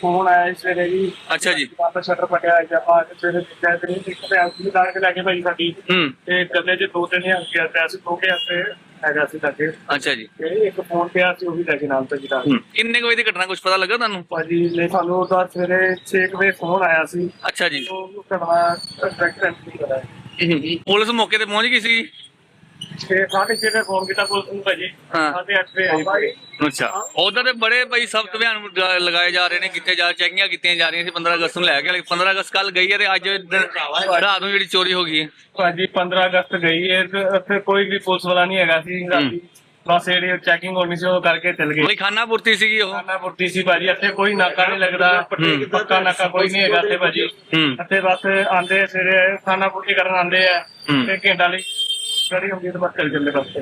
Phone ਆਇਆ ਇਸ ਵੇਲੇ ਜੀ। ਅੱਛਾ ਜੀ। ਵਾਪਸ ਸ਼ਟਰ ਪਟਿਆ ਜਾਂ ਬਾਅਦ ਸਵੇਰੇ ਦੇਖਿਆ ਤੇ ਇੱਕ ਤੇ ਐਸੀ ਦਾਰ ਕੇ ਲੈ ਕੇ ਭਾਈ ਸਾਡੀ। ਹੂੰ। ਤੇ ਗੱਲੇ 'ਚ ਦੋ ਤਿੰਨ ਹਜ਼ਾਰ ਰੁਪਇਆ ਪਿਆ ਸੀ ਦੋ ਕੇ ਹੱਥੇ ਹੈਗਾ ਸੀ ਲੱਗੇ ਅੱਛਾ ਜੀ। ਤੇ ਇੱਕ ਫੋਨ ਪਿਆ ਸੀ ਉਹ ਵੀ ਲੈ ਕੇ ਨਾਲ ਤੇ ਜਿਦਾ ਹੂੰ। ਕਿੰਨੇ ਕੁ ਵਜੇ ਦੀ ਘਟਨਾ ਕੁਝ ਪਤਾ ਲੱਗਾ ਤੁਹਾਨੂੰ? ਭਾਜੀ ਨੇ ਸਾਨੂੰ ਉਹਦਾ ਸਵੇਰੇ 6 ਵਜੇ ਫੋਨ ਆਇਆ ਸੀ। ਅੱਛਾ ਜੀ। ਉਹ ਕਰਵਾ ਡਾਇਰੈਕਟ ਪੁਲਿਸ ਮੌਕੇ ਤੇ ਪਹੁੰਚ ਗਈ ਸੀ? ਛੇ ਸਾਢੇ ਛੇ ਤੇ ਫੋਨ ਕੀਤਾ ਪੁਲਿਸ ਨੂੰ ਭਾਜੀ। ਹਾਂ। ਸਾਢੇ ਅੱਠ ਵਜੇ ਆਈ ਭਾਜੀ। ਅੱਛਾ। ਉਧਰ ਤੇ ਬੜੇ ਭਾਈ ਸਭ ਅਭਿਆਨ ਲ- ਲਗਾਏ ਜਾ ਰਹੇ ਨੇ ਕੀਤੇ ਜਾ ਚੈਕਿੰਗਾਂ ਕੀਤੀਆਂ ਜਾ ਰਹੀਆਂ ਸੀ 15 ਅਗਸਤ ਨੂੰ ਲੈ ਕੇ। 15 ਅਗਸਤ ਕੱਲ ਗਈ ਹੈ ਤੇ ਅੱਜ ਦਿਨ- ਰਾਤ ਨੂੰ ਜਿਹੜੀ ਚੋਰੀ ਹੋ ਗਈ ਹੈ। ਭਾਜੀ 15 ਅਗਸਤ ਗਈ ਹੈ ਤੇ ਉੱਥੇ ਕੋਈ ਵੀ ਪੁਲਿਸ ਵਾਲਾ ਨਹੀਂ ਹੈਗਾ ਸੀ ਰਾਤੀ। ਬਸ ਜਿਹੜੀ ਚੈਕਿੰਗ ਹੋਣੀ ਸੀ ਉਹ ਕਰਕੇ ਚਲ ਗਏ। ਕੋਈ ਖਾਨਾ ਪੂਰਤੀ ਸੀਗੀ ਉਹ? ਖਾਨਾ ਪੁਰਤੀ ਸੀ ਭਾਜੀ। ਇੱਥੇ ਕੋਈ ਨਾਕਾ ਨਹੀਂ ਲੱਗਦਾ। ਪੱਕਾ ਨਾਕਾ ਕੋਈ ਨਹੀਂ ਹੈਗਾ ਇੱਥੇ ਭਾਜੀ। ਹੂੰ। ਇੱਥੇ ਬਸ ਆਂਦੇ ਸਵੇਰੇ ਖਾਨਾ ਪੁਰਤੀ ਕਰਨ ਆਂਦੇ ਆ। ਹੂੰ। ਤੇ ਘੰਟਾ ਲਈ ਗੜੀ ਹੁੰਦੀ ਹੈ ਤੇ ਬਸ ਚੱਲ ਜਾਂਦੇ ਬਸ।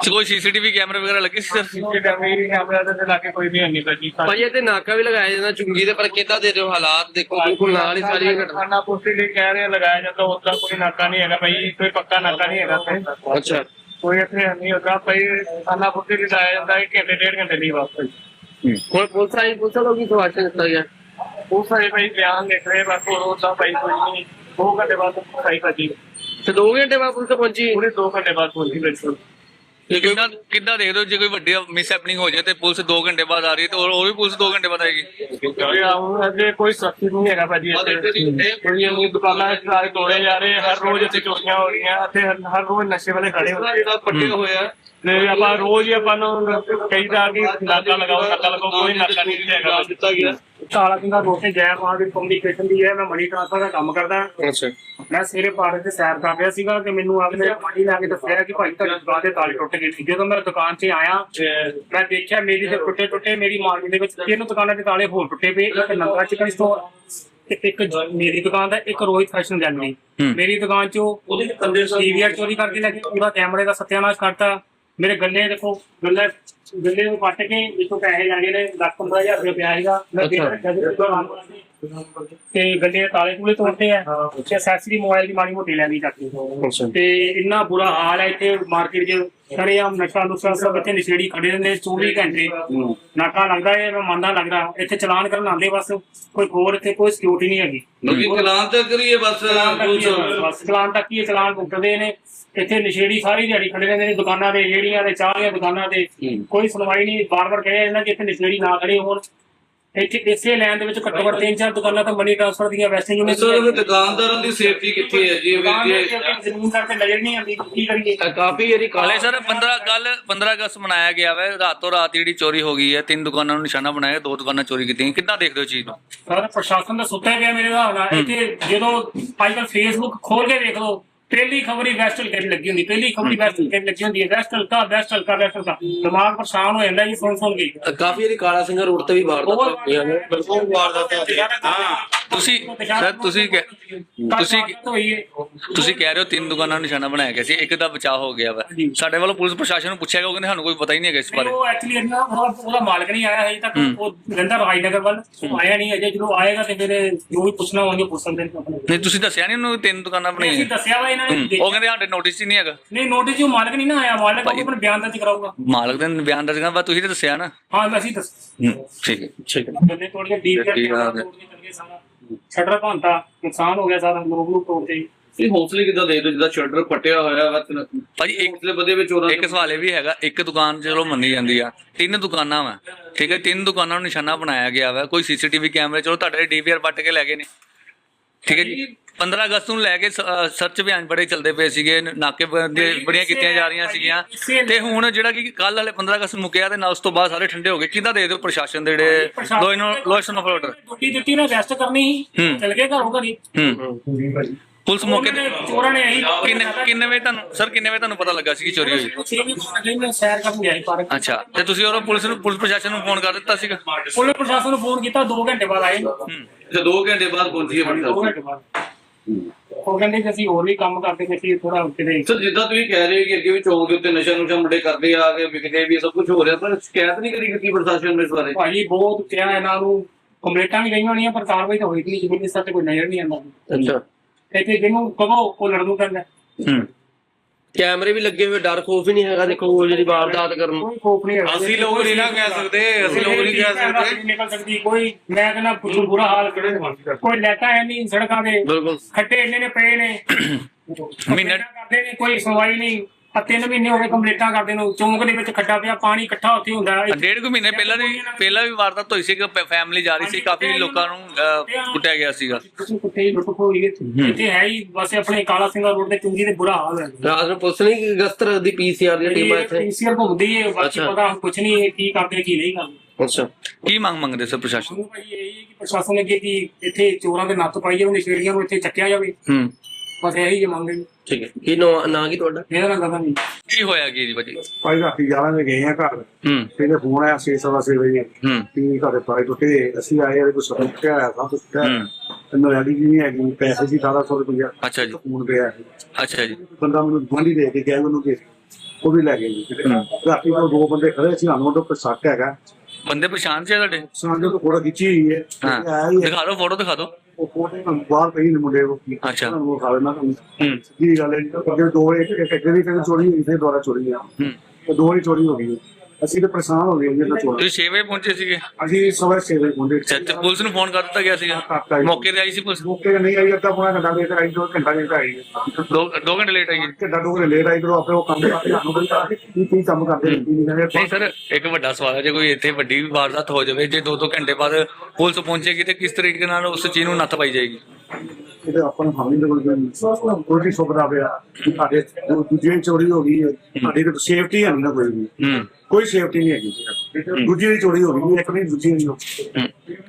ਤੇ ਕੋਈ ਸੀਸੀਟੀਵੀ ਕੈਮਰੇ ਵਗੈਰਾ ਲੱਗੇ ਸੀ ਸਰ? ਕੈਮਰੇ ਕੈਮਰਾ ਦੇ ਲਾ ਕੇ ਕੋਈ ਵੀ ਹੈ ਨਹੀਂ ਭਾਜੀ ਭਾਈ ਇੱਥੇ ਨਾਕਾ ਵੀ ਲਗਾਇਆ ਜਾਂਦਾ ਚੁੰਗੀ ਦੇ ਪਰ ਕਿੱਦਾਂ ਦੇ ਰਹੇ ਹੋ ਹਾਲਾਤ ਦੇਖੋ ਬਿਲਕੁਲ ਨਾਲ ਹੀ ਸਾਰੀ ਘਟਨਾ ਪੁਰਤੀ ਲਈ ਕਹਿ ਰਹੇ ਆ, ਲਗਾਇਆ ਜਾਂਦਾ ਉਦਾਂ ਕੋਈ ਨਾਕਾ ਨਹੀਂ ਹੈਗਾ ਭਾਈ ਕੋਈ ਪੱਕਾ ਨਾਕਾ ਨਹੀਂ ਹੈਗਾ ਇੱਥੇ। ਅੱਛਾ। ਕੋਈ ਇੱਥੇ ਨਹੀਂ ਹੋਗਾ ਭਾਈ ਖਾਨਾ ਪੁਰਤੀ ਲਈ ਲਾਇਆ ਜਾਂਦਾ ਇੱਕ ਘੰਟੇ ਡੇਢ ਘੰਟੇ ਲਈ ਭਾਈ ਹੁਣ ਪੁਲਿਸ ਆਈ ਪੁਲਿਸ ਲੋਕ ਕੀ ਸਵਾਸ਼ਨ ਦਿੱਤਾ ਗਿਆ ਉਹ ਸਾਰੇ ਭਾਈ ਬਿਆਨ ਲਿਖ ਰਹੇ ਬਸ ਹੋਰ ਉਹਦਾ ਭਾਈ ਕੋਈ ਨਹੀਂ ਦੋ ਘੰਟੇ ਬਾਅਦ ਭਾਈ ਭਾਜੀ। ਤੇ 2 ਘੰਟੇ ਬਾਅਦ ਪੁਲਿਸ ਪਹੁੰਚੀ। ਪੂਰੇ ਦੋ ਘੰਟੇ ਬਾਅਦ ਪਹੁੰਚੀ ਬਿਲਕੁਲ ਕਿੱਦਾਂ ਕਿੱਦਾਂ ਦੇਖਦੇ ਹੋ ਜੇ ਕੋਈ ਵੱਡੀ ਮਿਸ ਹੈਪਨਿੰਗ ਹੋ ਜਾਏ ਤੇ ਪੁਲਿਸ 2 ਘੰਟੇ ਬਾਅਦ ਆ ਰਹੀ ਹੈ ਤੇ ਉਹ ਵੀ ਪੁਲਿਸ 2 ਘੰਟੇ ਬਾਅਦ ਆਏਗੀ। ਕੋਈ ਆਉਂ ਅਜੇ ਕੋਈ ਸਖਤੀ ਨਹੀਂ ਹੈਗਾ ਭਾਜੀ ਇੱਥੇ। ਕੋਈ ਨਹੀਂ ਦੁਕਾਨਾਂ ਸਾਰੇ ਤੋੜੇ ਜਾ ਰਹੇ ਹਰ ਰੋਜ਼ ਇੱਥੇ ਚੋਰੀਆਂ ਹੋ ਰਹੀਆਂ ਇੱਥੇ ਹਰ ਹਰ ਰੋਜ਼ ਨਸ਼ੇ ਵਾਲੇ ਖੜੇ ਹੁੰਦੇ ਜਿਹੜਾ ਪੱਟੇ ਹੋਇਆ ਤੇ ਆਪਾਂ ਰੋਜ਼ ਹੀ ਆਪਾਂ ਨੂੰ ਕਹੀਦਾ ਕਿ ਨਾਕਾ ਲਗਾਓ ਨਾਕਾ ਲਗਾਓ ਕੋਈ ਨਾਕਾ ਨਹੀਂ ਹੈਗਾ ਦਿੱਤਾ ਗਿਆ। ਕਾਲਾ ਸਿੰਘਾ ਰੋਟੇ ਜੈ ਮਾਂ ਦੀ ਕਮਿਊਨੀਕੇਸ਼ਨ ਦੀ ਹੈ ਮੈਂ ਮਨੀ ਟ੍ਰਾਂਸਫਰ ਦਾ ਕੰਮ ਕਰਦਾ। ਅੱਛਾ। ਮੈਂ ਸਵੇਰੇ ਪਾੜੇ ਤੇ ਸੈਰ ਕਰ ਰਿਹਾ ਸੀਗਾ ਤੇ ਮੈਨੂੰ ਆ ਕੇ ਪਾਣੀ ਲਾ ਕੇ ਦੱਸਿਆ ਕਿ ਭਾਈ ਤੁਹਾਡੀ ਦੁਕਾਨ ਦੇ ਤਾਲੇ ਟੁੱਟ ਗਏ ਸੀ। ਜਦੋਂ ਮੈਂ ਦੁਕਾਨ 'ਤੇ ਆਇਆ ਮੈਂ ਦੇਖਿਆ ਮੇਰੀ ਤੇ ਟੁੱਟੇ ਟੁੱਟੇ ਮੇਰੀ ਮਾਰਕੀਟ ਦੇ ਵਿੱਚ ਤਿੰਨ ਦੁਕਾਨਾਂ ਦੇ ਤਾਲੇ ਹੋਰ ਟੁੱਟੇ ਪਏ। ਇੱਕ ਨੰਬਰਾ ਚਿਕਨ ਸਟੋਰ ਤੇ ਇੱਕ ਮੇਰੀ ਦੁਕਾਨ ਦਾ ਇੱਕ ਰੋਹਿਤ ਫੈਸ਼ਨ ਗੈਲਰੀ। ਮੇਰੀ ਦੁਕਾਨ 'ਚੋਂ ਡੀਵੀਆਰ ਚੋਰੀ ਕਰਕੇ ਲੈ ਕੇ ਪੂਰਾ ਕੈਮਰੇ ਦਾ ਸਤਿਆਨਾਸ਼ ਕਰਤਾ। ਮੇਰੇ ਗੱਲੇ ਦੇਖੋ ਗੱਲੇ ਗੱਲੇ ਨੂੰ ਪੱਟ ਕੇ ਜਿੱਥੋਂ ਪੈਸੇ ਲੈਣੇ ਨੇ 10 15000 ਰੁਪਏ ਪਿਆ ਸੀਗਾ। ਮੈਂ ਦੇ ਰੱਖਿਆ ਸੀ। ਤੇ ਗੱਲੇ ਤਾਲੇ ਤੂਲੇ ਤੋੜਦੇ ਆ ਤੇ ਅਸੈਸਰੀ ਮੋਬਾਈਲ ਦੀ ਮਾੜੀ ਮੋਟੀ ਲੈਣੀ ਚੱਕ ਤੇ ਇੰਨਾ ਬੁਰਾ ਹਾਲ ਹੈ ਇੱਥੇ ਮਾਰਕੀਟ 'ਚ। ਸਰੇਆਮ ਨਸ਼ਾ ਨੁਸ਼ਾ ਸਭ ਇੱਥੇ ਨਸ਼ੇੜੀ ਖੜੇ ਰਹਿੰਦੇ 24 ਘੰਟੇ। ਨਾਕਾ ਲੱਗਦਾ ਹੈ ਮੈਂ ਮੰਨਦਾ ਲੱਗਦਾ। ਇੱਥੇ ਚਲਾਨ ਕਰਨ ਆਉਂਦੇ ਬਸ ਕੋਈ ਹੋਰ ਇੱਥੇ ਕੋਈ ਸਿਕਿਉਰਿਟੀ ਨਹੀਂ ਹੈਗੀ। ਲੋਕੀ ਚਲਾਨ ਤੇ ਕਰੀਏ ਬਸ ਚਲਾਨ ਤੱਕ ਹੀ ਬਸ ਚਲਾਨ ਤੱਕ ਹੀ ਹੈ, ਚਲਾਨ ਭੁਗਤਦੇ ਨੇ। ਇੱਥੇ ਨਸ਼ੇੜੀ ਸਾਰੀ ਦਿਹਾੜੀ ਖੜੇ ਰਹਿੰਦੇ ਨੇ ਦੁਕਾਨਾਂ ਦੇ ਰੇੜੀਆਂ ਦੇ ਚਾਹ ਦੀਆਂ ਦੁਕਾਨਾਂ ਤੇ ਕੋਈ ਸੁਣਵਾਈ ਨਹੀਂ ਬਾਰ-ਬਾਰ ਕਹਿਆ ਜਾਂਦਾ ਕਿ ਇੱਥੇ ਨਸ਼ੇੜੀ ਨਾ ਖੜੇ ਹੋਣ। ਇੱਥੇ ਇਸੇ ਲਾਈਨ ਦੇ ਵਿੱਚ ਘੱਟੋ ਘੱਟ ਤਿੰਨ ਚਾਰ ਦੁਕਾਨਾਂ ਤਾਂ ਮਨੀ ਟ੍ਰਾਂਸਫਰ ਦੀਆਂ ਵੈਸਟਰਨ ਯੂਨੀਅਨ ਸਰ ਇਹ ਦੁਕਾਨਦਾਰਾਂ ਦੀ ਸੇਫਟੀ ਕਿੱਥੇ ਹੈ ਜੀ? ਵੀ ਜ਼ਮੀਨਦਾਰ ਤੇ ਨਜ਼ਰ ਨਹੀਂ ਆਉਂਦੀ ਕੀ ਕਰੀਏ? ਕਾਫੀ ਜਿਹੜੀ ਹਲੇ ਸਰ 15 ਕੱਲ 15 ਅਗਸਤ ਮਨਾਇਆ ਗਿਆ ਵਾ। ਰਾਤੋਂ ਰਾਤ ਜਿਹੜੀ ਚੋਰੀ ਹੋ ਗਈ ਹੈ ਤਿੰਨ ਦੁਕਾਨਾਂ ਨੂੰ ਨਿਸ਼ਾਨਾ ਬਣਾਇਆ ਦੋ ਦੁਕਾਨਾਂ ਚੋਰੀ ਕੀਤੀਆਂ। ਕਿੱਦਾਂ ਦੇਖਦੇ ਹੋ ਚੀਜ਼ ਨੂੰ? ਸਾਰਾ ਪ੍ਰਸ਼ਾਸਨ ਦਾ ਸੁੱਤਾ ਪਿਆ ਮੇਰੇ ਹਿਸਾਬ ਨਾਲ। ਇੱਥੇ ਜਦੋਂ ਅੱਜ ਕੱਲ ਫੇਸਬੁੱਕ ਖੋਲ ਕੇ ਦੇਖ ਲਓ ਪਹਿਲੀ ਖਬਰੀ ਵੈਸਟਲ ਕਹਿਣ ਲੱਗੀ ਹੁੰਦੀ ਪਹਿਲੀ ਖਬਰੀ ਵੈਸਟਲ ਕਹਿਣ ਲੱਗੀ ਹੁੰਦੀ ਹੈ। ਵੈਸਟਲ ਕਾ ਵੈਸਟਲ ਕਾ ਵੈਸਟਲ ਕਾ ਦਿਮਾਗ ਪਰੇਸ਼ਾਨ ਹੋ ਜਾਂਦਾ ਜੀ ਸੁਣ ਸੁਣ ਕੇ। ਕਾਫੀ ਜਿਹੜੀ ਕਾਲਾ ਸਿੰਘਾ ਰੋਡ ਤੇ ਵੀ ਹੋਈਆਂ ਨੇ। ਬਿਲਕੁਲ ਵਾਰਦਾਤ ਹਾਂ। ਤੁਸੀਂ ਸਰ ਤੁਸੀਂ ਕਹਿ- ਤੁਸੀਂ ਤੁਸੀਂ ਕਹਿ ਰਹੇ ਹੋ ਤਿੰਨ ਦੁਕਾਨਾਂ ਨੂੰ ਨਿਸ਼ਾਨਾ ਬਣਾਇਆ ਗਿਆ ਸੀ ਇੱਕ ਦਾ ਬਚਾਅ ਹੋ ਗਿਆ ਵਾ। ਸਾਡੇ ਵੱਲੋਂ ਪੁਲਿਸ ਪ੍ਰਸ਼ਾਸਨ ਨੂੰ ਪੁੱਛਿਆ ਗਿਆ ਉਹ ਕਹਿੰਦੇ ਸਾਨੂੰ ਕੋਈ ਪਤਾ ਹੀ ਨਹੀਂ ਹੈਗਾ ਇਸ ਬਾਰੇ। ਉਹ ਐਕਚੁਅਲੀ ਇਹਨਾਂ ਉਹਦਾ ਉਹਦਾ ਮਾਲਕ ਨਹੀਂ ਆਇਆ ਹਜੇ ਤੱਕ ਉਹ ਰਹਿੰਦਾ ਰਾਜਨਗਰ ਵੱਲ ਉਹ ਆਇਆ ਨਹੀਂ ਅਜੇ ਜਦੋਂ ਆਏਗਾ ਤੇ ਫਿਰ ਜੋ ਵੀ ਪੁੱਛਣਾ ਹੋਣਗੇ ਪੁੱਛ ਸਕਦੇ ਨੇ ਆਪਣੇ। ਨਹੀਂ ਤੁਸੀਂ ਦੱਸਿਆ ਨਹੀਂ ਉਹਨੂੰ ਤਿੰਨ ਦੁਕਾਨਾਂ ਅਸੀਂ ਬਣਾਈਆਂ? ਦੱਸਿਆ ਵਾ ਇਹਨਾਂ ਨੇ। ਉਹ ਕਹਿੰਦੇ ਸਾਡੇ ਨੋਟਿਸ ਹੀ ਨਹੀਂ ਹੈਗਾ। ਨਹੀਂ ਨੋਟਿਸ ਜੋ ਮਾਲਕ ਨਹੀਂ ਨਾ ਆਇਆ ਮਾਲਕ ਉਹ ਆਪਣਾ ਬਿਆਨ ਦਰਜ ਕਰਾਊਗਾ। ਮਾਲਕ ਦੇ ਬਿਆਨ ਦਰਜ ਕਰਨਾ ਤੁਸੀਂ ਤਾਂ ਦੱਸਿਆ ਨਾ। ਹਾਂ ਅਸੀਂ ਦੱਸ ਹੂੰ, ਠੀਕ ਹੈ। ਠੀਕ ਹੈ ਗੱਲੇ ਤੋੜ ਕੇ ਡੀਪ ਠੀਕ ਆ। ਸ਼ਟਰ ਭੰਤਾ ਨੁਕਸਾਨ ਹੋ ਗਿਆ ਸਾਰਾ ਲੋਕ ਨੂੰ ਤੋੜਦੇ ਹੀ। ਇਹ ਹੌਸਲੇ ਕਿੱਦਾਂ ਦੇ ਦੋ ਜਿੱਦਾਂ ਸ਼ਟਰ ਪੱਟਿਆ ਹੋਇਆ ਵਾ ਤੇ ਭਾਜੀ ਇੱਕ ਹੌਸਲੇ ਵਧੇ ਵਿੱਚ ਉਹਨਾਂ ਇੱਕ ਸਵਾਲ ਇਹ ਵੀ ਹੈਗਾ ਇੱਕ ਦੁਕਾਨ ਚਲੋ ਮੰਨੀ ਜਾਂਦੀ ਆ ਤਿੰਨ ਦੁਕਾਨਾਂ ਵਾ ਠੀਕ ਹੈ ਤਿੰਨ ਦੁਕਾਨਾਂ ਨੂੰ ਨਿਸ਼ਾਨਾ ਬਣਾਇਆ ਗਿਆ ਵਾ ਕੋਈ ਸੀਸੀਟੀਵੀ ਕੈਮਰੇ ਚਲੋ ਤੁਹਾਡੇ ਡੀਵੀਆਰ ਪੱਟ ਕੇ ਲੈ ਗਏ ਨੇ ਠੀਕ ਹੈ ਜੀ 15 ਅਗਸਤ ਨੂੰ ਲੈ ਕੇ ਸਰਚ ਅਭਿਆਨ ਬੜੇ ਚੱਲਦੇ ਪਏ ਸੀਗੇ ਨਾਕੇ ਬ- ਦੇ ਬੜੀਆਂ ਕੀਤੀਆਂ ਜਾ ਰਹੀਆਂ ਸੀਗੀਆਂ। ਤੇ ਹੁਣ ਜਿਹੜਾ ਕਿ ਕੱਲ ਵਾਲੇ 15 ਅਗਸਤ ਨੂੰ ਮੁੱਕਿਆ ਤੇ ਨਾਲ ਉਸ ਤੋਂ ਬਾਅਦ ਸਾਰੇ ਠੰਡੇ ਹੋ ਗਏ। ਕਿੱਦਾਂ ਦੇ ਦਿਓ ਪ੍ਰਸ਼ਾਸਨ ਦੇ ਜਿਹੜੇ ਲੋਇਸ ਆਫ ਆਰਡਰ ਡਿਊਟੀ ਦਿੱਤੀ ਨਾ ਰੈਸਟ ਕਰਨੀ ਹੂੰ। ਚਲ ਗਏ ਘਰੋਂ ਘਰੀ। ਹੂੰ। ਪੁਲਿਸ ਮੌਕੇ ਤੇ ਚੋਰਾਂ ਨੇ ਇਹੀ ਕਿੰਨੇ ਕਿੰਨੇ ਵਜੇ ਤੁਹਾਨੂੰ ਸਰ ਕਿੰਨੇ ਵਜੇ ਤੁਹਾਨੂੰ ਪਤਾ ਲੱਗਾ ਸੀ ਕਿ ਚੋਰੀ ਹੋਈ? ਛੇ ਵਜੇ ਗਈ ਮੈਂ ਸੈਰ ਕਰਨ ਗਿਆ ਸੀ ਪਾਰਕ ਅੱਛਾ ਤੇ ਤੁਸੀਂ ਉਹ ਪੁਲਿਸ ਨੂੰ ਪੁਲਿਸ ਪ੍ਰਸ਼ਾਸਨ ਨੂੰ ਫੋਨ ਕਰ ਦਿੱਤਾ ਸੀਗਾ? ਪੁਲਿਸ ਪ੍ਰਸ਼ਾਸਨ ਨੂੰ ਫੋਨ ਕੀਤਾ 2 ਘੰਟੇ ਬਾਅਦ ਆਏ। ਹੂੰ। ਤੇ 2 ਘੰਟੇ ਬਾਅਦ ਪਹੁੰਚੀ ਹੈ ਦੋ ਬੜੀ ਘੰਟੇ ਬਾਅਦ। ਉਹ ਕਹਿੰਦੇ ਕਿ ਅਸੀਂ ਹੋਰ ਵੀ ਕੰਮ ਕਰਦੇ ਕਿ ਅਸੀਂ ਥੋੜਾ ਕਿਤੇ ਸਰ ਜਿੱਦਾਂ ਤੁਸੀਂ ਕਹਿ ਰਹੇ ਹੋ ਕਿ ਅੱਗੇ ਵੀ ਚੌਂਕ ਦੇ ਉੱਤੇ ਨਸ਼ਾ ਨੁਸ਼ਾ ਮੁੰਡੇ ਕਰਦੇ ਆ ਕੇ ਵਿਕਦੇ ਵੀ ਸਭ ਕੁਝ ਹੋ ਰਿਹਾ ਪਰ ਸ਼ਿਕਾਇਤ ਨਹੀਂ ਕਰੀ ਕੀਤੀ ਪ੍ਰਸ਼ਾਸਨ ਨੇ ਇਸ ਬਾਰੇ? ਭਾਜੀ ਬਹੁਤ ਕਿਹਾ ਇਹਨਾਂ ਨੂੰ ਕੰਪਲੇਂਟਾਂ ਵੀ ਗਈਆਂ ਹੋਣੀਆਂ ਪਰ ਕਾਰਵਾਈ ਤਾਂ ਹੋਈ ਨਹੀਂ ਜਿਵੇਂ ਇਸ ਕੋਈ ਨਜ਼ਰ ਨਹੀਂ ਆਉਂਦਾ। ਅੱਛਾ। ਇੱਥੇ ਜਿਹਨੂੰ ਕਹੋ ਉਹ ਲੜਨ ਪੈਂਦਾ ਹੂੰ। ਕੈਮਰੇ ਵੀ ਲੱਗੇ ਹੋਏ ਡਰ ਖੋਫ ਹੀ ਨਹੀਂ ਹੈਗਾ ਦੇਖੋ ਉਹ ਜਿਹੜੀ ਵਾਰਦਾਤ ਕਰਨ ਨੂੰ। ਕੋਈ ਖੋਫ ਨਹੀਂ ਹੈਗਾ। ਅਸੀਂ ਲੋਕ ਨਹੀਂ ਨਾ ਕਹਿ ਸਕਦੇ ਅਸੀਂ ਲੋਕ ਨਹੀਂ ਕਹਿ ਸਕਦੇ। ਨਿਕਲ ਸਕਦੀ ਕੋਈ ਮੈਂ ਕਹਿੰਦਾ ਪੁੱਛੋ ਬੁਰਾ ਹਾਲ ਕਿਹੜੇ ਕੋਈ ਲੈਟਾ ਹੈ ਨਹੀਂ ਸੜਕਾਂ ਦੇ। ਬਿਲਕੁਲ। ਖੱਟੇ ਇੰਨੇ ਨੇ ਪਏ ਨੇ। ਮਹੀਨੇ- ਕਰਦੇ ਨੇ ਕੋਈ ਸੁਣਵਾਈ ਨਹੀਂ। ਆ ਤਿੰਨ ਮਹੀਨੇ ਹੋ ਗਏ ਕੰਪਲੀਟਾਂ ਕਰਦੇ ਨੂੰ ਚੌਂਕ ਦੇ ਵਿੱਚ ਖੱਟਾ ਪਿਆ ਪਾਣੀ ਇਕੱਠਾ ਉੱਥੇ ਹੁੰਦਾ ਹੈ। ਡੇਢ ਕੁ ਮਹੀਨੇ ਪਹਿਲਾਂ ਵੀ ਪਹਿਲਾਂ ਵੀ ਵਾਰਦਾਤ ਹੋਈ ਸੀ ਕਿ ਫੈਮਿਲੀ ਜਾ ਰਹੀ ਸੀ ਕਾਫੀ ਲੋਕਾਂ ਨੂੰ ਅਹ, ਕੁੱਟਿਆ ਗਿਆ ਸੀਗਾ। ਤੁਸੀਂ ਕੁੱਤੇ ਹੀ ਲੁੱਟ ਖੋਈ ਇੱਥੇ। ਇੱਥੇ ਹੈ ਹੀ ਬਸ ਆਪਣੇ ਕਾਲਾ ਸਿੰਘਾ ਰੋਡ ਤੇ ਚੁੰਗੀ ਤੇ ਬੁਰਾ ਹਾਲ ਹੈ। ਰਾਤ ਨੂੰ ਪੁਲਿਸ ਨਹੀਂ ਗਸਤ ਰੱਖਦੀ ਪੀਸੀਆਰ ਦੀ ਟੀਮਾਂ ਇੱਥੇ? ਪੀਸੀਆਰ ਘੁੰਮਦੀ ਹੈ ਬਾਕੀ ਅੱਛਾ। ਪਤਾ ਕੁਝ ਨਹੀਂ ਹੈ ਕੀ ਕਰਦੇ ਕੀ ਨਹੀਂ ਕਰਦੇ। ਅੱਛਾ। ਕੀ ਮੰਗ ਮੰਗਦੇ ਸਰ ਪ੍ਰਸ਼ਾਸਨ? ਸਾਨੂੰ ਭਾਈ ਇਹ ਹੈ ਕਿ ਪ੍ਰਸ਼ਾਸਨ ਅੱਗੇ ਕਿ ਇੱਥੇ ਚੋਰਾਂ ਦੇ ਨੱਥ ਪਾਈ ਜਾਵੇ ਨਸ਼ੇੜੀਆਂ ਨੂੰ ਇੱਥੇ ਚੱਕਿਆ ਜਾਵੇ। ਹੂੰ। ਬਸ ਇਹੀ ਮੰਗ ਹੈ ਜੀ। ਠੀਕ ਹੈ। ਕੀ ਨਾਂ ਨਾਂ ਕੀ ਤੁਹਾਡਾ? ਇਹਦਾ ਨਾ ਗਦਾ ਨਹੀਂ ਕੀ ਹੋਇਆ ਕੀ ਜੀ ਭਾਜੀ? ਭਾਈ ਰਾਤੀ 11 ਵਜੇ ਗਏ ਆ ਘਰ। ਹੂੰ। ਇਹਦੇ ਫੋਨ ਆਇਆ 6 ਸਵਾ ਛੇ ਵਜੇ। ਹੂਂ। ਕਿ ਘਰੇ ਪਾਏ ਟੁੱਟੇ ਅਸੀਂ ਆਏ ਆ ਕੋਈ ਸਭ ਕੁੱਟਿਆ ਆਇਆ ਸਭ ਕੁੱਟਿਆ ਹੂੰ। ਤੇ ਨਰਿਆੜੀ ਵੀ ਨਹੀਂ ਹੈਗੀ ਪੈਸੇ ਸੀ 1800 ਰੁਪਇਆ ਅੱਛਾ ਜੀ। ਫੋਨ ਪਿਆ ਸੀ। ਅੱਛਾ ਜੀ। ਬੰਦਾ ਮੈਨੂੰ ਗਵਾਂਢੀ ਦੇ ਕੇ ਗਿਆ ਮੈਨੂੰ ਕਿ। ਉਹ ਵੀ ਲੈ ਗਏ ਜੀ। ਰਾਤੀ ਨੂੰ ਦੋ ਬੰਦੇ ਖੜੇ ਸੀ ਸਾਨੂੰ ਉਹਦੇ ਸੱਟ ਹੈਗਾ। ਬੰਦੇ ਪਛਾਣ ਆ ਤੁਹਾਡੇ? ਸਾਨੂੰ ਤੋਂ ਫੋਟੋ ਖਿੱਚੀ ਹੋਈ ਹੀ ਹੈ। ਦਿਖਾ ਦਿਓ ਫੋਟੋ ਦਿਖਾ ਦਿਓ। ਉਹ ਫੋਟੋ ਨੂੰ ਬਾਹਰ ਪਈ ਨੇ ਮੁੰਡੇ ਉਹ ਅੱਛਾ। ਉਹ ਖਾ ਲੈਣਾ ਤੁਹਾਨੂੰ। ਹੂੰ। ਕੀ ਗੱਲ ਹੈ ਜੀ ਅੱਗੇ ਦੋ ਇੱਕ ਇੱਕ ਅੱਗੇ ਵੀ ਕਦੇ ਚੋਰੀ ਹੋਈ ਦੁਬਾਰਾ ਚੋਰੀ ਆ ਹੂੰ। ਤੇ ਦੋ ਹੀ ਚੋਰੀ ਹੋ ਗਈ। ਅਸੀਂ ਤਾਂ ਪਰੇਸ਼ਾਨ ਹੋ ਗਏ ਜੀ ਇਹਨਾਂ ਚੋਰਾਂ ਤੁਸੀਂ 6 ਵਜੇ ਪਹੁੰਚੇ ਸੀਗੇ? ਅਸੀਂ ਸਵੇਰ ਛੇ ਵਜੇ ਪਹੁੰਚੇ ਅੱਛਾ ਤੇ ਪੁਲਿਸ ਨੂੰ ਫੋਨ ਕਰ ਦਿੱਤਾ ਗਿਆ ਸੀਗਾ? ਜੀ। ਮੌਕੇ ਤੇ ਆਈ ਸੀ ਪੁਲਿਸ? ਮੌਕੇ ਤੇ ਨਹੀਂ ਆਈ ਅੱਧਾ ਪੌਣਾ ਘੰਟਾ ਲੇਟ ਆਈ ਦੋ ਘੰਟਾ ਲੇਟ ਆਈ। ਦੋ ਦੋ ਘੰਟੇ ਲੇਟ ਆਈ ਜੀ? ਘੰਟਾ ਦੋ ਘੰਟੇ ਲੇਟ ਆਈ ਕਰੋ ਆਪੇ ਉਹ ਕੰਮ ਕਰਦੇ ਸਾਨੂੰ ਕਹਿੰਦਾ ਕੀ ਕੀ ਕੰਮ ਕਰਦੇ ਨੇ, ਕੀ ਨਹੀਂ ਨਹੀਂ ਕਰਦੇ ਸਰ ਇੱਕ ਵੱਡਾ ਸਵਾਲ ਹੈ ਜੇ ਕੋਈ ਇੱਥੇ ਵੱਡੀ ਵਾਰਦਾਤ ਹੋ ਜਾਵੇ ਜੇ ਦੋ ਦੋ ਘੰਟੇ ਬਾਅਦ ਪੁਲਿਸ ਪਹੁੰਚੇਗੀ ਤੇ ਕਿਸ ਤਰੀਕੇ ਨਾਲ ਉਸ ਚੀਜ਼ ਨੂੰ ਨੱਥ ਪਾਈ ਜਾਏਗੀ? ਇਹਦੇ ਆਪਾਂ ਨੂੰ ਦੇ ਕੋਲ ਕੋਈ ਨਹੀਂ ਸੁਪਨਾ ਪਿਆ ਕਿ ਸਾਡੇ ਦੂ- ਦੂਜੀ ਚੋਰੀ ਹੋ ਗਈ ਹੈ ਸਾਡੀ ਤਾਂ ਸੇਫਟੀ ਹੈ ਨਹੀਂ ਨਾ ਕੋਈ ਵੀ। ਕੋਈ ਸੇਫਟੀ ਨਹੀਂ ਹੈਗੀ। ਦੂਜੀ ਦੀ ਚੋਰੀ ਹੋ ਗਈ ਇੱਕ ਨਹੀਂ ਦੂਜੀ। ਹੂੰ।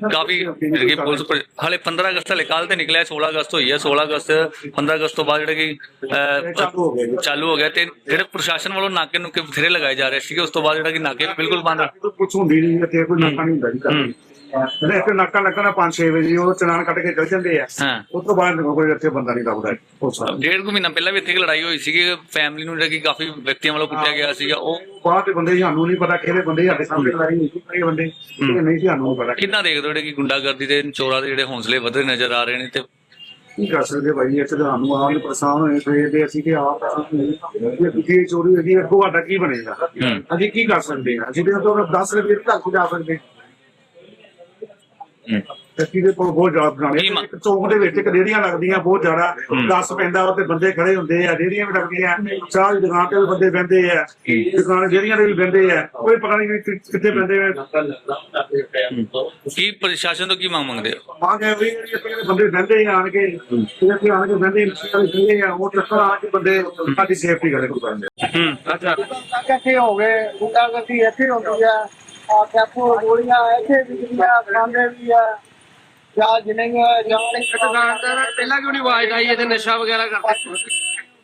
ਕਾਫੀ ਜਿਹੜੀ ਪੁਲਿਸ ਹਾਲੇ 15 ਅਗਸਤ ਹਲੇ ਕੱਲ ਤੇ ਨਿਕਲਿਆ 16 ਅਗਸਤ ਹੋਈ ਹੈ 16 ਅਗਸਤ 15 ਅਗਸਤ ਤੋਂ ਬਾਅਦ ਜਿਹੜੇ ਕਿ ਇਹ ਚਾਲੂ ਹੋ ਗਿਆ ਤੇ ਜਿਹੜੇ ਪ੍ਰਸ਼ਾਸਨ ਵੱਲੋਂ ਨਾਕੇ ਨੁਕੇ ਬਥੇਰੇ ਲਗਾਏ ਜਾ ਰਹੇ ਸੀਗੇ ਉਸ ਤੋਂ ਬਾਅਦ ਜਿਹੜਾ ਕਿ ਨਾਕੇ ਬਿਲਕੁਲ ਬੰਦ ਕੁਝ ਹੁੰਦੀ ਨਹੀਂ ਇੱਥੇ ਕੋਈ ਨਾਕਾ ਨਹੀਂ ਹੁੰਦਾ ਜੀ ਜਿਹੜੇ ਇੱਥੇ ਨਾਕਾ ਲੱਗਣਾ 5-6 ਵਜੇ ਉਹ ਚਲਾਨ ਕੱਟ ਕੇ ਚਲ ਜਾਂਦੇ ਆ। ਹਾਂ। ਉਸ ਤੋਂ ਬਾਅਦ ਕੋਈ ਇੱਥੇ ਬੰਦਾ ਨਹੀਂ ਲੱਭਦਾ ਉਸ ਸਾਲ ਡੇਢ ਕੁ ਮਹੀਨਾ ਪਹਿਲਾਂ ਵੀ ਇੱਥੇ ਇੱਕ ਲੜਾਈ ਹੋਈ ਸੀਗੀ ਫੈਮਿਲੀ ਨੂੰ ਜਿਹੜਾ ਕਿ ਕਾਫੀ ਵਿਅਕਤੀਆਂ ਵੱਲੋਂ ਕੁੱਟਿਆ ਗਿਆ ਸੀਗਾ ਉਹ ਬਾਹਰ ਦੇ ਬੰਦੇ ਸਾਨੂੰ ਨਹੀਂ ਪਤਾ ਕਿਹੜੇ ਬੰਦੇ ਸਾਡੇ ਸਾਹਮਣੇ ਲੜਾਈ ਨਹੀਂ ਕਿਹੜੇ ਬੰਦੇ ਕਿਹੜੇ ਨਹੀਂ ਸੀ ਸਾਨੂੰ ਪਤਾ। ਕਿੰਨਾ ਦੇਖਦੇ ਹੋ ਜਿਹੜੇ ਕਿ ਗੁੰਡਾਗਰਦੀ ਤੇ ਚੋਰਾਂ ਦੇ ਜਿਹੜੇ ਹੌਸਲੇ ਵਧਦੇ ਨਜ਼ਰ ਆ ਰਹੇ ਨੇ ਤੇ ਕੀ ਕਰ ਸਕਦੇ ਭਾਈ ਇੱਥੇ ਤਾਂ ਸਾਨੂੰ ਆਪ ਪਰੇਸ਼ਾਨ ਹੋਏ ਸਵੇਰ ਦੇ ਅਸੀਂ ਕਿ ਆਪ ਇਹ ਦੂਜੀ ਚੋਰੀ ਹੋਈ ਅੱਗੋਂ ਸਾਡਾ ਕੀ ਬਣੇਗਾ? ਹੂੰ। ਅਸੀਂ ਕੀ ਕਰ ਸਕਦੇ ਹਾਂ? ਅਸੀਂ ਤਾਂ ਉਦੋਂ 10 ਰੁਪਏ ਤੱਕ ਜਾ ਸਕਦੇ ਤੇ ਕਿਹਦੇ ਕੋਲ ਬਹੁਤ ਜ਼ਿਆਦਾ ਬਣਾਣੇ ਕੀ ਮੰਗ- ਇੱਕ ਚੌਂਕ ਦੇ ਵਿੱਚ ਇੱਕ ਰੇੜੀਆਂ ਲੱਗਦੀਆਂ ਬਹੁਤ ਜ਼ਿਆਦਾ। ਦਸ ਪੈਂਦਾ ਉੱਤੇ ਬੰਦੇ ਖੜੇ ਹੁੰਦੇ ਆ ਰੇੜੀਆਂ ਵੀ ਲੱਗਦੀਆਂ। ਚਾਹ ਦੀ ਦੁਕਾਨ ਤੇ ਵੀ ਬੰਦੇ ਬਹਿੰਦੇ ਆ। ਦੁਕਾਨ ਜਿਹੜੀਆਂ ਦੇ ਵੀ ਬਹਿੰਦੇ ਆ। ਕੋਈ ਪਤਾ ਨਹੀਂ ਕਿ ਕਿੱਥੇ ਬਹਿੰਦੇ ਆ। ਕੀ ਪ੍ਰਸ਼ਾਸਨ ਤੋਂ ਕੀ ਮੰਗ ਮੰਗਦੇ ਹੋ? ਆ ਗਏ ਵੀ ਜਿਹੜੇ ਇੱਥੇ ਬੰਦੇ ਬਹਿੰਦੇ ਆ ਆਣ ਕੇ ਤੇ ਇੱਥੇ ਆਣ ਕੇ ਬਹਿੰਦੇ ਬਹਿੰਦੇ ਆ। ਉਹ ਚੱਕਰ ਆ ਕੇ ਬੰਦੇ ਸਾਡੀ ਸੇਫਟੀ ਕਰੇ ਕੋਈ ਕਰਦੇ ਹੂੰ। ਅੱਛਾ। ਇਕੱਠੇ ਹੋ ਗਏ ਗੁੰਡਾਗਰਦੀ ਇੱਥੇ ਹੁੰਦੀ ਆ। ਕੈਪੋ ਗੋਲੀਆਂ ਇੱਥੇ ਵਿਕਦੀਆਂ ਖਾਂਦੇ ਵੀ ਆ ਜਾਂ ਜਿੰਨੀਆਂ ਜਾਂ ਦੁਕਾਨਦਾਰ ਪਹਿਲਾਂ ਕਿਉਂ ਨਹੀਂ ਆਵਾਜ਼ ਆਈ ਇਹਦੇ ਨਸ਼ਾ ਵਗੈਰਾ ਕਰਦੇ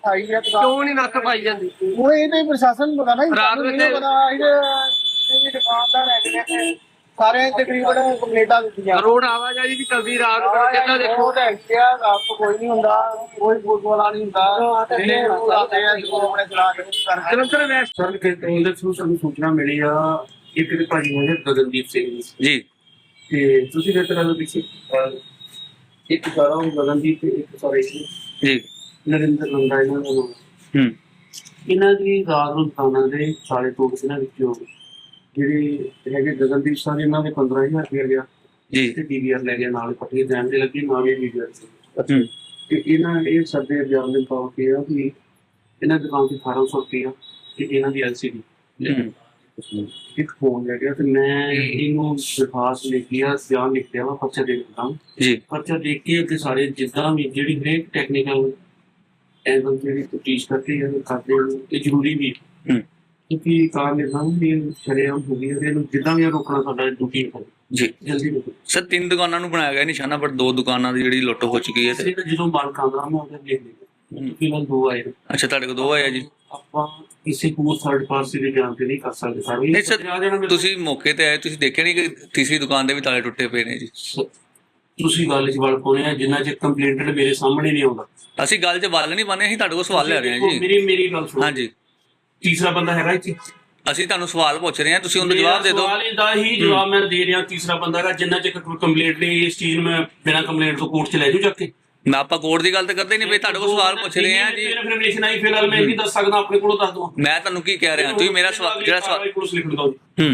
ਆਈ ਆ ਦੁਕਾਨ ਕਿਉਂ ਨਹੀਂ ਨੱਥ ਪਾਈ ਜਾਂਦੀ? ਉਹ ਇਹਦੇ ਪ੍ਰਸ਼ਾਸਨ ਨੂੰ ਪਤਾ ਨਾ ਰਾਤ ਸਾਨੂੰ ਨਹੀਂ ਵੇਲੇ- ਪਤਾ ਇਹਦੇ ਜਿੰਨੇ ਵੀ ਦੁਕਾਨਦਾਰ ਹੈਗੇ ਨੇ ਸਾਰੇ ਤਕਰੀਬਨ ਕੰਪਲੀਟਾਂ ਦਿੱਤੀਆਂ। ਰੋਡ ਆਵਾਜਾਈ ਵੀ ਚਲਦੀ ਰਾਤ ਨੂੰ ਕਿੰਨਾ ਦੇਖੋ। ਤਾਂ ਹੈਗੇ ਆ ਰਾਤ ਨੂੰ ਕੋਈ ਨਹੀਂ ਹੁੰਦਾ ਕੋਈ ਪੁਲਿਸ ਵਾਲਾ ਨਹੀਂ ਹੁੰਦਾ ਜਿਹੜੇ ਆਉਂਦੇ ਆ ਜੋ ਆਪਣੇ ਚਲਾ ਕੇ ਕਰਦੇ ਜਲੰਧਰ ਵੈਸਟ ਸਰ ਕੰਟਰੋਲ ਦੇ ਥਰੂ ਸਾਨੂੰ ਸੂਚਨਾ ਮਿਲੀ ਆ ਇੱਕ ਦੇ ਭਾਜੀ ਹੋਏ ਗਗਨਦੀਪ ਸਿੰਘ ਜੀ। ਜੀ। ਤੇ ਤੁਸੀਂ ਦੇ ਤਰ੍ਹਾਂ ਦੇ ਪਿੱਛੇ ਅਹ, ਇੱਕ ਸਾਰਾ ਉਹ ਗਗਨਦੀਪ ਤੇ ਇੱਕ ਸਾਰੇ ਜੀ। ਨਰਿੰਦਰ ਨੰਦਾ ਇਹਨਾਂ ਦਾ ਨਾਮ। ਹੂੰ। ਇਹਨਾਂ ਦੀ ਰਾਤ ਨੂੰ ਦੁਕਾਨਾਂ ਦੇ ਸਾਲੇ ਤੋਂ ਇਹਨਾਂ ਵਿੱਚੋਂ ਜਿਹੜੇ ਹੈਗੇ ਗਗਨਦੀਪ ਸਰ ਇਹਨਾਂ ਦੇ 15000 ਰੁਪਏ ਗਿਆ ਜੀ। ਤੇ ਡੀਵੀਆਰ ਲੈ ਗਿਆ ਨਾਲ ਪੱਟੀ ਜਾਣ ਦੇ ਲੱਗੀ ਨਾਲ ਹੀ ਡੀਵੀਆਰ ਸੀ। ਹੂੰ। ਤੇ ਇਹਨਾਂ ਇਹ ਸਾਡੇ ਬਿਆਨ ਦੇ ਤੌਰ ਤੇ ਆ ਕਿ ਇਹਨਾਂ ਦੀ ਦੁਕਾਨ ਦੀ 1800 ਰੁਪਏ ਤੇ ਇਹਨਾਂ ਦੀ ਐਲਸੀਡੀ। ਹੂੰ। ਇੱਕ ਫੋਨ ਲੈ ਗਿਆ ਤੇ ਮੈਂ ਇਹਨੂੰ ਦਰਖਾਸਤ ਲਿਖੀ ਆ ਬਿਆਨ ਲਿਖਿਆ ਵਾ ਪਰਚਾ ਦੇ ਦਿੱਤਾ। ਜੀ। ਪਰਚਾ ਦੇਖ ਕੇ ਤੇ ਸਾਰੇ ਜਿੱਦਾਂ ਵੀ ਜਿਹੜੀ ਹਰੇਕ ਟੈਕਨੀਕਲ ਐਂਗਲ ਜਿਹੜੀ ਤਫਤੀਸ਼ ਕਰਦੇ ਆ ਉਹ ਕਰਦੇ ਆ ਇਹ ਜ਼ਰੂਰੀ ਵੀ ਕਿਉਂਕਿ ਕਾਰ ਨਿਰਮਾਣ ਵੀ ਸ਼ਰੇਆਮ ਹੋ ਗਈ ਹੈ ਇਹਨੂੰ ਜਿੱਦਾਂ ਵੀ ਰੋਕਣਾ ਸਾਡਾ ਡਿਊਟੀ ਹੈ ਜੀ। ਜਲਦੀ ਰੁਕੋ। ਸਰ ਤਿੰਨ ਦੁਕਾਨਾਂ ਨੂੰ ਬਣਾਇਆ ਗਿਆ ਨਿਸ਼ਾਨਾ ਪਰ ਦੋ ਦੁਕਾਨਾਂ ਦੀ ਜਿਹੜੀ ਲੁੱਟ ਹੋ ਚੁੱਕੀ ਹੈ ਤੇ ਜਦੋਂ ਮਾਲ ਕਾਮਰਾ ਮੈਂ ਉਹਦੇ ਦੇਖ ਲਿਆ ਫਿਲਹਾਲ ਦੋ ਆਏ। ਅੱਛਾ ਤੁਹਾਡੇ ਕੋਲ ਦੋ ਆਇਆ ਜੀ। ਆਪਾਂ ਕਿਸੇ ਹੋਰ ਥਰਡ ਪਾਰਟੀ ਦੇ ਤੇ ਨਹੀਂ ਕਰ ਸਕਦੇ ਸਾਰੇ ਨਹੀਂ ਸਰ ਤੁਸੀਂ ਮੌਕੇ ਤੇ ਆਏ ਤੁਸੀਂ ਦੇਖਿਆ ਨਹੀਂ ਕਿ ਤੀਸਰੀ ਦੁਕਾਨ ਦੇ ਵੀ ਤਾਲੇ ਟੁੱਟੇ ਪਏ ਨੇ ਜੀ? ਤੁਸੀਂ ਗੱਲ 'ਚ ਵੜ ਪਾਉਣੇ ਆ ਜਿੰਨਾ ਚਿਰ ਕੰਪਲੇਂਟਡ ਮੇਰੇ ਸਾਹਮਣੇ ਨਹੀਂ ਆਉਂਦਾ। ਅਸੀਂ ਗੱਲ 'ਚ ਵੱਲ ਨਹੀਂ ਪਾਉਂਦੇ ਅਸੀਂ ਤੁਹਾਡੇ ਕੋਲ ਸਵਾਲ ਲੈ ਰਹੇ ਹਾਂ ਜੀ। ਮੇਰੀ ਮੇਰੀ ਗੱਲ ਸੁਣੋ। ਹਾਂਜੀ। ਤੀਸਰਾ ਬੰਦਾ ਹੈਗਾ ਇੱਥੇ। ਅਸੀਂ ਤੁਹਾਨੂੰ ਸਵਾਲ ਪੁੱਛ ਰਹੇ ਹਾਂ ਤੁਸੀਂ ਉਹਨੂੰ ਜਵਾਬ ਦੇ ਦਿਓ। ਸਵਾਲ ਦਾ ਹੀ ਜਵਾਬ ਮੈਂ ਦੇ ਰਿਹਾ ਤੀਸਰਾ ਬੰਦਾ ਹੈਗਾ ਜਿੰਨਾ ਚਿਰ ਕੋਈ ਕੰਪਲੇਂਟ ਨਹੀਂ ਇਸ ਚੀਜ਼ ਮੈਂ ਬਿਨਾਂ ਕੰਪਲੇਂਟ ਤੋਂ ਕੋਰਟ 'ਚ ਲੈ ਜੂ ਚੱਕ ਕੇ। ਮੈਂ ਆਪਾਂ ਕੋਰਟ ਦੀ ਗੱਲ ਤਾਂ ਕਰਦੇ ਨਹੀਂ ਬਈ ਤੁਹਾਡੇ ਕੋਲ ਸਵਾਲ ਪੁੱਛ ਰਹੇ ਆ ਜੀ। ਇਨਫੋਰਮੇਸ਼ਨ ਆਈ ਫਿਲਹਾਲ ਮੈਂ ਵੀ ਦੱਸ ਸਕਦਾ ਆਪਣੇ ਕੋਲੋਂ ਦੱਸ ਦਵਾਂ। ਮੈਂ ਤੁਹਾਨੂੰ ਕੀ ਕਹਿ ਰਿਹਾ ਤੁਸੀਂ ਮੇਰਾ ਸਵਾਲ ਜਿਹੜਾ ਸਵਾਲ ਪੁਲਿਸ ਲਿਖ ਦਿਓ ਹੂੰ।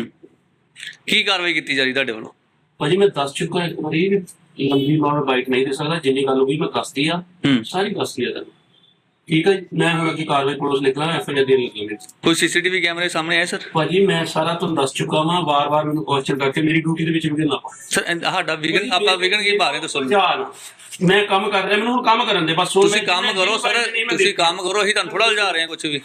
ਕੀ ਕਾਰਵਾਈ ਕੀਤੀ ਜਾ ਰਹੀ ਤੁਹਾਡੇ ਵੱਲੋਂ? ਭਾਜੀ ਮੈਂ ਦੱਸ ਚੁੱਕਾ ਇੱਕ ਵਾਰੀ ਲੰਬੀ ਬਾਰ ਬਾਈਕ ਨਹੀਂ ਦੇ ਸਕਦਾ ਜਿੰਨੀ ਗੱਲ ਹੋਈ ਮੈਂ ਦੱਸਦੀ ਆ। ਸਾਰੀ ਦੱਸਦੀ ਆ ਤੁਹਾਨੂੰ। ਠੀਕ ਹੈ ਜੀ, ਮੈਂ ਹੁਣ ਅੱਗੇ ਕਾਰਵਾਈ ਪੁਲਿਸ ਲਿਖ ਲਾਂ ਐਫ ਆਈ ਆਰ ਦੇਣ ਲੱਗੀ ਹਾਂ ਕੋਈ ਸੀਸੀਟੀਵੀ ਕੈਮਰੇ ਸਾਹਮਣੇ ਆਏ ਸਰ ਭਾਜੀ ਮੈਂ ਸਾਰਾ ਤੁਹਾਨੂੰ ਦੱਸ ਚੁੱਕਾ ਵਾਂ ਵਾਰ-ਵਾਰ ਮੈਨੂੰ ਕੁਐਸਚਨ ਕਰਕੇ ਮੇਰੀ ਡਿਊਟੀ ਦੇ ਵਿੱਚ ਵੀ ਨਾ ਪਾਓ ਸਰ ਸਾਡਾ ਵਿਗਨ ਆਪਾਂ ਵਿਗਨ ਕੀ ਰਹੇ ਦੱਸੋ ਮੈਨੂੰ। ਮੈਂ ਕੰਮ ਕਰ ਰਿਹਾ ਮੈਨੂੰ ਹੁਣ ਕੰਮ ਕਰਨ ਦੇ ਬਸ ਹੁਣ ਤੁਸੀਂ ਮੈਂ- ਕੰਮ ਮੈਂ ਕਰੋ ਸਰ ਨਹੀਂ ਮੈਂ ਤੁਸੀਂ। ਕੰਮ ਕਰੋ ਅਸੀਂ ਤੁਹਾਨੂੰ ਥੋੜਾ ਉਲਝਾ ਰਹੇ ਹਾਂ ਕੁਝ ਵੀ